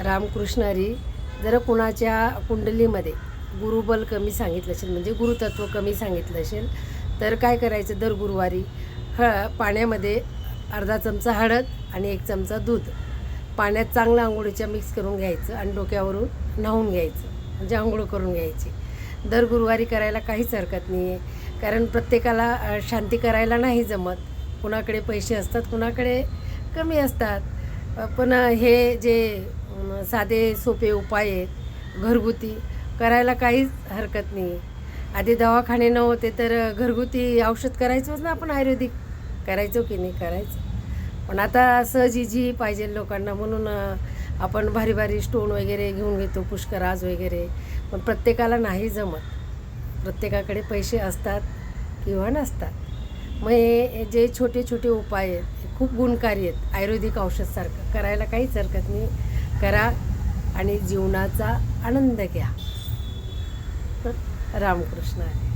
रामकृष्णारी जर कुणाच्या कुंडलीमध्ये गुरुबल कमी सांगितलं असेल म्हणजे गुरुतत्व कमी सांगितलं असेल तर काय करायचं दर गुरुवारी? ह पाण्यामध्ये अर्धा चमचा हळद आणि एक चमचा दूध. पाण्यात चांगलं आंघोळीच्या मिक्स करून घ्यायचं आणि डोक्यावरून न्हावून घ्यायचं म्हणजे आंघोळ करून घ्यायची. दर गुरुवारी करायला काहीच हरकत नाही आहे कारण प्रत्येकाला शांती करायला नाही जमत. कुणाकडे पैसे असतात कुणाकडे कमी असतात. पण हे जे साधे सोपे उपाय आहेत घरगुती करायला काहीच हरकत नाही आधी दवाखाने नव्हते तर घरगुती औषध करायचोच ना आपण आयुर्वेदिक करायचो की नाही करायचं. पण आता सहज इझी पाहिजे लोकांना म्हणून आपण भारी भारी स्टोन वगैरे घेऊन घेतो पुष्कराज वगैरे. पण प्रत्येकाला नाही जमत. प्रत्येकाकडे पैसे असतात किंवा नसतात. मग हे जे छोटे छोटे उपाय आहेत खूप गुणकारी आहेत. आयुर्वेदिक औषधसारखं करायला काहीच हरकत नाही. करा आणि जीवनाचा आनंद घ्या. तर रामकृष्ण आहे.